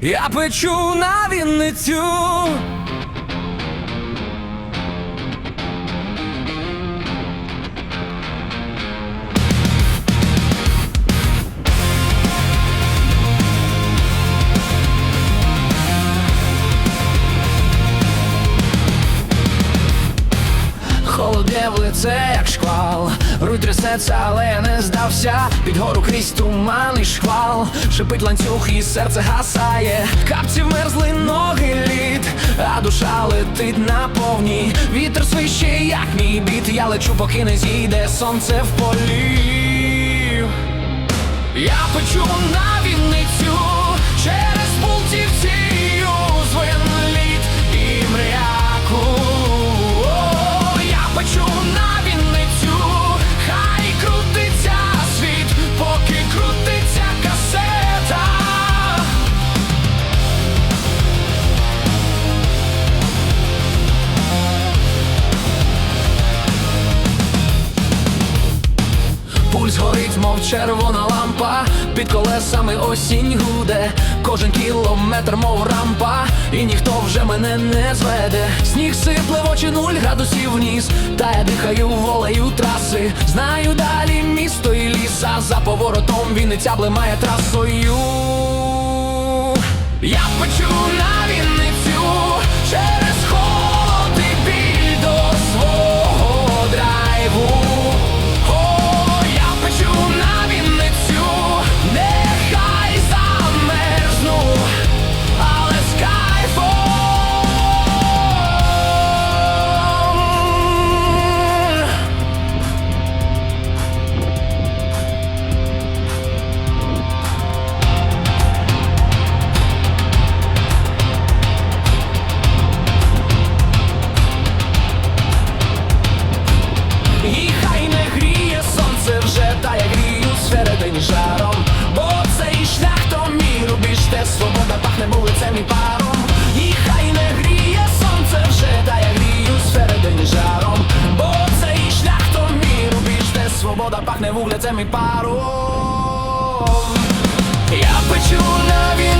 я печу на Вінницю. Холодне в лице, як Трясеться, але не здався. Під гору крізь туман і шквал, шипить ланцюг і серце гасає. Капці вмерзли ноги лід, а душа летить на повні. Вітер свище, як мій біт. Я лечу, поки не зійде сонце в полі. Я печу на Вінницю Пульс горить, мов червона лампа, під колесами осінь гуде, кожен кілометр, мов рампа, і ніхто вже мене не зведе. Сніг сипле в очі нуль градусів вниз, та я дихаю волею траси. Знаю далі місто і ліса, за поворотом Вінниця блимає трасою. Я печу на Вінницю запахне вуглецем і паром Я печу на він.